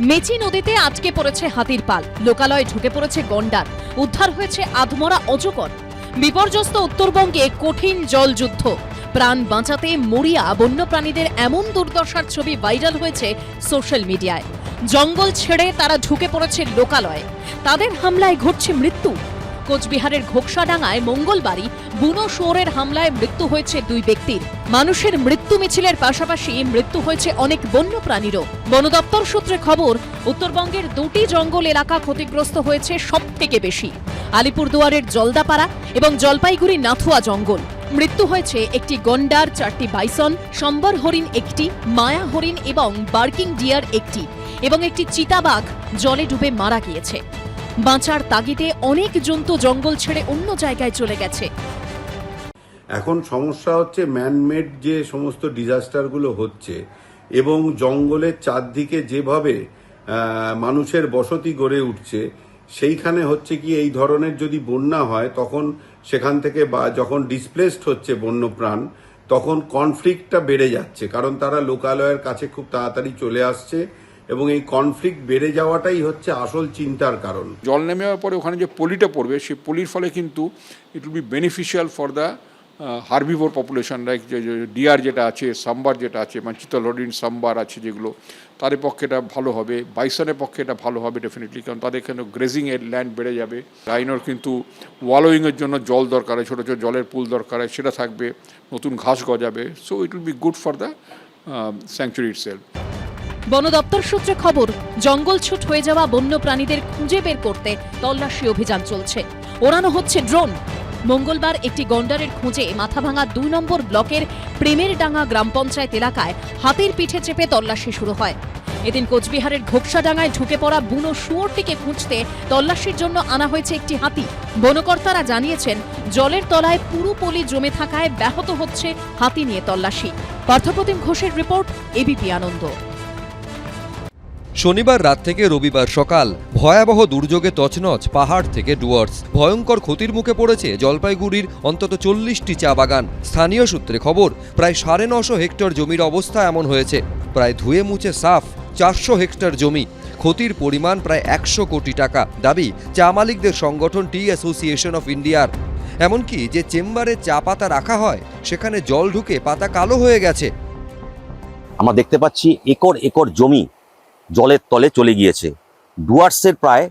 Messi নদীতে আটকে পড়েছে হাতির পাল। লোকালয়ে ঢুকে পড়েছে গন্ডার। উদ্ধার হয়েছে আধমরা অজগর। বিপর্যস্ত উত্তরবঙ্গে কঠিন জলযুদ্ধ। প্রাণ বাঁচাতে মরিয়া বন্যপ্রাণীদের এমন দুর্দশার ছবি ভাইরাল হয়েছে সোশ্যাল মিডিয়ায়। জঙ্গল ছেড়ে তারা ঢুকে পড়েছে লোকালয়ে। তাদের হামলায় ঘটছে মৃত্যু। কোচবিহারের ঘোকসাডাঙ্গায় মঙ্গলবারই বুনো শুয়োরের হামলায় মৃত্যু হয়েছে দুই ব্যক্তির। মানুষের মৃত্যু মিছিলের পাশাপাশি মৃত্যু হয়েছে অনেক বন্য প্রাণীরও বন দপ্তর সূত্রে খবর, উত্তরবঙ্গের দুটি জঙ্গল এলাকা ক্ষতিগ্রস্ত হয়েছে সব থেকে বেশি। আলিপুরদুয়ারের জলদাপাড়া এবং জলপাইগুড়ি নাথুয়া জঙ্গল। মৃত্যু হয়েছে একটি গন্ডার, চারটি বাইসন, সম্বর হরিণ একটি, মায়া হরিণ এবং বার্কিং ডিয়ার একটি এবং একটি চিতাবাঘ জলে ডুবে মারা গিয়েছে। বাঁচার তাগিদে অনেক জন্তু জঙ্গল ছেড়ে অন্য জায়গায় চলে গেছে। এখন সমস্যা হচ্ছে ম্যানমেড যে সমস্ত ডিজাস্টারগুলো হচ্ছে এবং জঙ্গলের চারদিকে যেভাবে মানুষের বসতি গড়ে উঠছে, সেইখানে হচ্ছে কি এই ধরনের যদি বন্যা হয়, তখন সেখান থেকে বা যখন ডিসপ্লেসড হচ্ছে বন্যপ্রাণ, তখন কনফ্লিক্টটা বেড়ে যাচ্ছে। কারণ তারা লোকালয়ের কাছে খুব তাড়াতাড়ি চলে আসছে এবং এই কনফ্লিক্ট বেড়ে যাওয়াটাই হচ্ছে আসল চিন্তার কারণ। জল নেমে যাওয়ার পরে ওখানে যে পলিটা পড়বে, সেই পলির ফলে কিন্তু it will be beneficial for the herbivore population like deer যেটা আছে সাম্বার যেটা আছে মানে চিতল সাম্বার আছে যেগুলো, তাদের পক্ষে এটা ভালো হবে বাইসনের পক্ষে এটা ভালো হবে ডেফিনেটলি কারণ তাদের এখানে গ্রেজিং এর ল্যান্ড বেড়ে যাবে। রাইনোর কিন্তু ওয়ালোয়িংয়ের জন্য জল দরকার হয়, ছোটো ছোটো জলের পুল দরকার হয়, সেটা থাকবে, নতুন ঘাস গজাবে so it will be good for the sanctuary itself বন দপ্তর সূত্রে খবর, জঙ্গল ছুট হয়ে যাওয়া বন্য প্রাণীদের খুঁজে বের করতে তল্লাশি অভিযান চলছে। ওড়ানো হচ্ছে ড্রোন। মঙ্গলবার একটি গন্ডারের খুঁজে মাথাভাঙা দুই নম্বর ব্লকের প্রেমের ডাঙ্গা গ্রাম পঞ্চায়েত এলাকায় হাতির পিঠে চেপে তল্লাশি শুরু হয়। এদিন কোচবিহারের ঘোকসাডাঙ্গায় ঢুকে পড়া বুনো শুয়োরটিকে খুঁজতে তল্লাশির জন্য আনা হয়েছে একটি হাতি। বনকর্তারা জানিয়েছেন, জলের তলায় পুরো পলি জমে থাকায় ব্যাহত হচ্ছে হাতি নিয়ে তল্লাশি। পার্থপ্রতিম ঘোষের রিপোর্ট, এবিপি আনন্দ। শনিবার রাত থেকে রবিবার সকাল ভয়াবহ দুর্যোগে তছনছ পাহাড় থেকে ডুয়ার্স। ভয়ঙ্কর ক্ষতির মুখে পড়েছে জলপাইগুড়ির অন্তত চল্লিশটি চা বাগান। স্থানীয় সূত্রে খবর, প্রায় সাড়ে নশো হেক্টর জমির অবস্থা এমন হয়েছে। প্রায় ধুয়ে মুছে সাফ চারশো হেক্টর জমি। ক্ষতির পরিমাণ প্রায় একশো কোটি টাকা। দাবি, চা মালিকদের সংগঠন টি অ্যাসোসিয়েশন অফ ইন্ডিয়ার। এমনকি যে চেম্বারে চা পাতা রাখা হয়, সেখানে জল ঢুকে পাতা কালো হয়ে গেছে। আমরা দেখতে পাচ্ছি একর একর জমি জলের তলে চলে গিয়েছে। ডুয়ার্সের প্রায়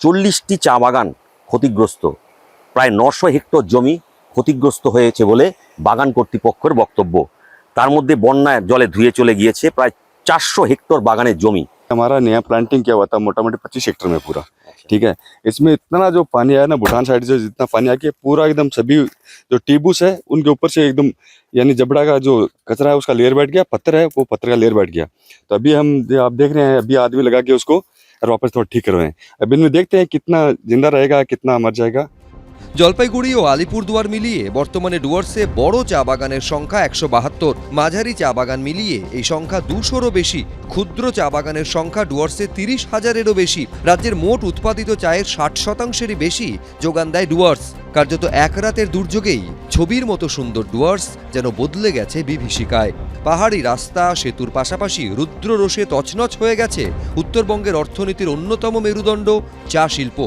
চল্লিশটি চা বাগান ক্ষতিগ্রস্ত। প্রায় নশো হেক্টর জমি ক্ষতিগ্রস্ত হয়েছে বলে বাগান কর্তৃপক্ষের বক্তব্য। তার মধ্যে বন্যায় জলে ধুয়ে চলে গিয়েছে প্রায় চারশো হেক্টর বাগানের জমি। हमारा नया प्लांटिंग किया हुआ था मोटा मोटी पच्चीस हेक्टर में पूरा। ठीक है? इसमें इतना जो पानी आया ना भूटान साइड से जितना पानी आ गया पूरा एकदम सभी जो टीबूस है उनके ऊपर से एकदम यानी जबड़ा का जो कचरा है उसका लेयर बैठ गया पत्थर है वो पत्थर का लेयर बैठ गया। तो अभी हम जो आप देख रहे हैं अभी आदमी लगा के उसको और वापस थोड़ा ठीक करवाएँ अभी इनमें देखते हैं कितना ज़िंदा रहेगा कितना मर जाएगा। জলপাইগুড়ি ও আলিপুরদুয়ার মিলিয়ে বর্তমানে ডুয়ার্সে বড় চা বাগানের সংখ্যা একশো বাহাত্তর। মাঝারি চা বাগান মিলিয়ে এই সংখ্যা দুশোরও বেশি। ক্ষুদ্র চা বাগানের সংখ্যা ডুয়ার্সে তিরিশ হাজারেরও বেশি। রাজ্যের মোট উৎপাদিত চায়ের ষাট শতাংশেরই বেশি যোগান দেয় ডুয়ার্স। কার্যত এক রাতের দুর্যোগেই ছবির মতো সুন্দর ডুয়ার্স যেন বদলে গেছে বিভীষিকায়। পাহাড়ি রাস্তা, সেতুর পাশাপাশি রুদ্র রোষে তছনছ হয়ে গেছে উত্তরবঙ্গের অর্থনীতির অন্যতম মেরুদণ্ড চা শিল্প।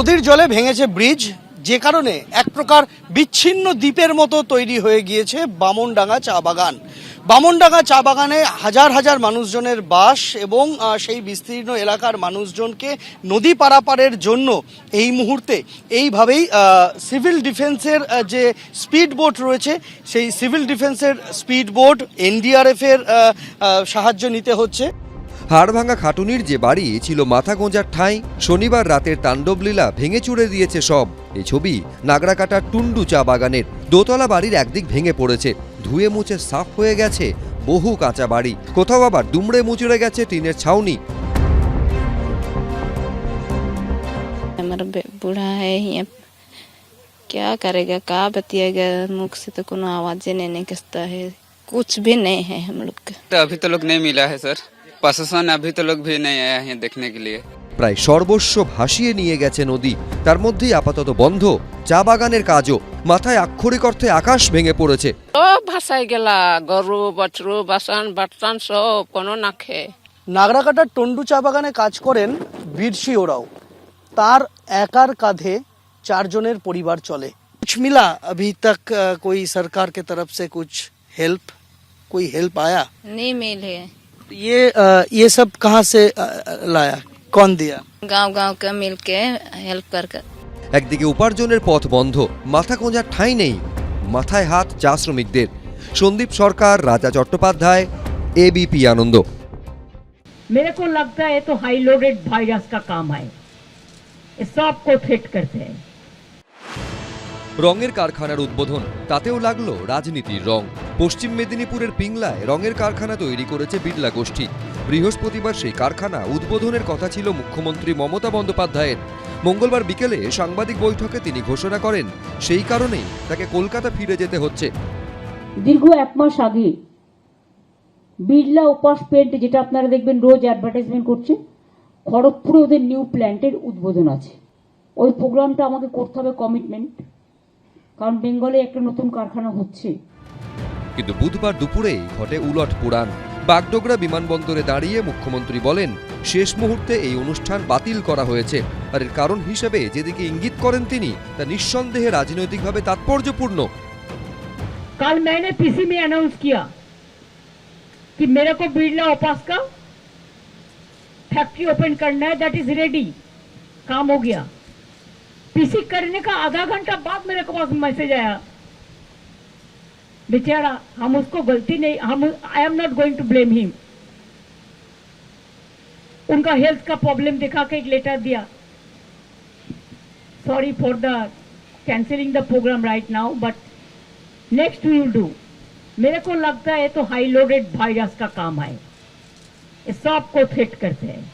নদীর জলে ভেঙেছে ব্রিজ, যে কারণে এক প্রকার বিচ্ছিন্ন দ্বীপের মতো তৈরি হয়ে গিয়েছে বামনডাঙ্গা চা বাগান। বামনডাঙ্গা চা বাগানে হাজার হাজার মানুষজনের বাস এবং সেই বিস্তীর্ণ এলাকার মানুষজনকে নদী পারাপারের জন্য এই মুহূর্তে এইভাবেই সিভিল ডিফেন্সের যে স্পিড বোট রয়েছে, সেই সিভিল ডিফেন্সের স্পিড বোট এনডিআরএফের সাহায্য নিতে হচ্ছে। হাড়ভাঙা খাটুনির যে বাড়ি ছিল মাথা গোঁজার ঠাঁই শনিবার রাতের তাণ্ডবলীলা ভেঙে চুড়ে দিয়েছে সব এই ছবি নাগরাকাটার টুন্ডু চা বাগানের দোতলা বাড়ির একদিক ভেঙে পড়েছে ধুয়ে মুছে সাফ হয়ে গেছে বহু কাঁচা বাড়ি কোথাও আবার দুমড়ে মুচড়ে গেছে টিনের ছাউনি हमारा बे- बूढ़ा है यहाँ क्या करेगा कहा बतिएगा मुख से तो कोनो आवाज ही नहीं निकलता है कुछ भी नहीं है हम लोग का तो अभी तो लोग नहीं मिला है सर प्रशासन अभी तो लोग भी नहीं आया है देखने के लिए প্রায় সর্বস্ব ভাসিয়ে নিয়ে গেছে নদী তার মধ্যেই আপাতত বন্ধ চা বাগানের কাজও মাথায় আক্ষরিক অর্থে আকাশ ভেঙে পড়েছে ও ভাসাই গেলা গরু বছরু বাসন বার্তন সব কোনো নাখে নাগরাকাটার টন্ডু চা বাগানে কাজ করেন বীরসি ওরাও তার একার কাঁধে চারজনের পরিবার চলে कुछ मिला अभी तक अ, कोई सरकार के तरफ से कुछ हेल्प कोई हेल्प आया नहीं मिले ये अ, ये सब कहाँ से अ, लाया कौन दिया गांव गांव का मिल के हेल्प कर कर একদিকে উপার্জনের পথ বন্ধ মাথা গোঁজার ঠাঁই নেই মাথায় হাত চা শ্রমিকদের সন্দীপ সরকার রাজা চট্টোপাধ্যায় এবিপি আনন্দ मेरे को लगता है तो हाई लोडेड वायरस का काम है ये सबको फिट करते हैं রঙের কারখানার উদ্বোধন তাতেও লাগলো রাজনীতির রং পশ্চিম মেদিনীপুরের পিংলায় রঙের কারখানা তৈরি করেছে বিড়লা গোষ্ঠী। বৃহস্পতিবার সেই কারখানা উদ্বোধনের কথা ছিল মুখ্যমন্ত্রী মমতা বন্দ্যোপাধ্যায়ের। মঙ্গলবার বিকেলে সাংবাদিক বৈঠকে তিনি ঘোষণা করেন, সেই কারণেই তাকে কলকাতা ফিরে যেতে হচ্ছে। দীর্ঘ এক মাস আগে বিড়লা উপাস পেন্ট যেটা আপনারা দেখবেন রোজ অ্যাডভার্টাইজমেন্ট করছে, খড়গপুরে ওদের নিউ প্ল্যান্টের উদ্বোধন আছে। ওই প্রোগ্রামটা আমাকে করতে হবে কমিটমেন্ট কারণ বেঙ্গলে একটা নতুন কারখানা হচ্ছে। কিন্তু বুধবার দুপুরেই ঘটে উলট পুরাণ বাগডোগরা বিমানবন্দরে দাঁড়িয়ে মুখ্যমন্ত্রী বলেন শেষ মুহূর্তে এই অনুষ্ঠান বাতিল করা হয়েছে আর এর কারণ হিসেবে যেদিকে ইঙ্গিত করেন তিনি তা নিঃসন্দেহে রাজনৈতিকভাবে তাৎপর্যপূর্ণ कल मैंने पीसी में अनाउंस किया कि मेरे को बिरला ओपास का फैक्ट्री ओपन करना है दैट इज रेडी काम हो गया पीसी करने का आधा घंटा बाद मेरे को पास मैसेज आया बेचारा हम उसको गलती नहीं हम I am not going to blame him उनका हेल्थ का प्रॉब्लम दिखा के एक लेटर दिया sorry for the cancelling the programme right now but next we will do मेरे को लगता है तो हाई लोडेड वायरस का काम है ये सबको फिट करते हैं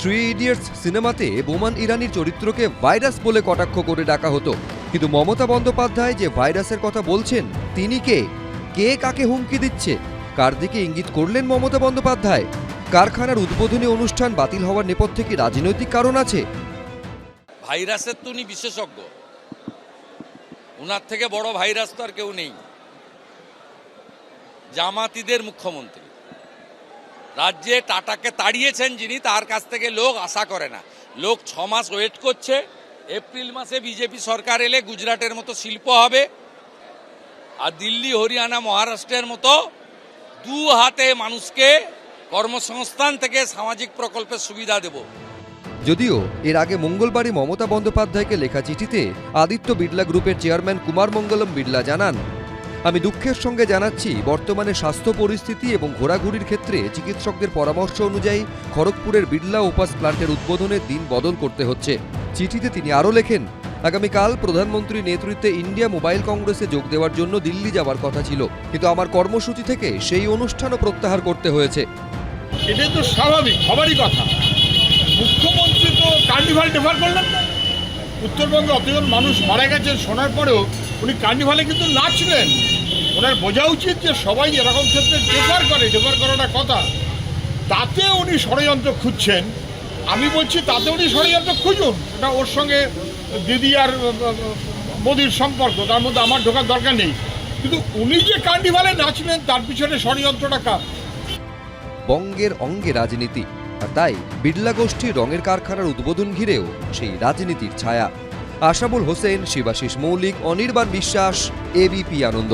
থ্রি ইডিয়টস সিনেমাতে বোমান ইরানির চরিত্রকে ভাইরাস বলে কটাক্ষ করে ডাকা হতো কিন্তু মমতা বন্দ্যোপাধ্যায় যে ভাইরাসের কথা বলছেন, তিনি কে? কে কাকে হুমকি দিচ্ছে? কার দিকে ইঙ্গিত করলেন মমতা বন্দ্যোপাধ্যায়? কারখানার উদ্বোধনী অনুষ্ঠান বাতিল হওয়ার নেপথ্যে কি রাজনৈতিক কারণ আছে? ভাইরাসের তো উনি বিশেষজ্ঞ। ওনার থেকে বড় ভাইরাস তো আর কেউ নেই। জামাতিদের মুখ্যমন্ত্রী। রাজ্যে টাটাকে তাড়িয়েছেন যিনি, তার কাছ থেকে লোক আশা করে না। লোক ছ মাস ওয়েট করছে। এপ্রিল মাসে বিজেপি সরকার এলে গুজরাটের মতো শিল্প হবে। আর দিল্লি, হরিয়ানা, মহারাষ্ট্রের মতো দু হাতে মানুষকে কর্মসংস্থান থেকে সামাজিক প্রকল্পের সুবিধা দেবো। যদিও এর আগে মঙ্গলবারই মমতা বন্দ্যোপাধ্যায়কে লেখা চিঠিতে আদিত্য বিড়লা গ্রুপের চেয়ারম্যান কুমার মঙ্গলম বিড়লা জানান, আমি দুঃখের সঙ্গে জানাচ্ছি বর্তমানে স্বাস্থ্য পরিস্থিতি এবং ঘোরাঘুরির ক্ষেত্রে চিকিৎসকদের পরামর্শ অনুযায়ী খড়গপুরের বিড়লা উপাস প্লান্টের উদ্বোধনের দিন বদল করতে হচ্ছে। চিঠিতে তিনি আরও লেখেন, আগামীকাল প্রধানমন্ত্রীর নেতৃত্বে ইন্ডিয়া মোবাইল কংগ্রেসে যোগ দেওয়ার জন্য দিল্লি যাওয়ার কথা ছিল, কিন্তু আমার কর্মসূচি থেকে সেই অনুষ্ঠানও প্রত্যাহার করতে হয়েছে। এটাই তো স্বাভাবিক, সবারই কথা। মুখ্যমন্ত্রী তো কার্নিভাল ডেফার করলেন না। উত্তরবঙ্গে অতজন মানুষ মারা গেছেন শোনার পরেও উনি কার্নিভালে কিন্তু নাচলেন। ওনার বোঝা উচিত যে সবাই এরকম ক্ষেত্রে ডেফার করে, ডেফার করাটা কথা, তাতে উনি ষড়যন্ত্র খুঁজছেন। আমি বলছি, তাতে উনি ষড়যন্ত্র খুঁজুন। এটা ওর সঙ্গে দিদি আর মোদির সম্পর্ক, তার মধ্যে আমার ঢোকার দরকার নেই। কিন্তু উনি যে কার্নিভালে নাচলেন, তার পিছনে ষড়যন্ত্রটা কার? বঙ্গের অঙ্গে রাজনীতি, আর তাই বিড়লা গোষ্ঠী রঙের কারখানার উদ্বোধন ঘিরেও সেই রাজনীতির ছায়া। আশাবুল হোসেন, শিবাশিস মৌলিক, অনির্বাণ বিশ্বাস এবিপি আনন্দ।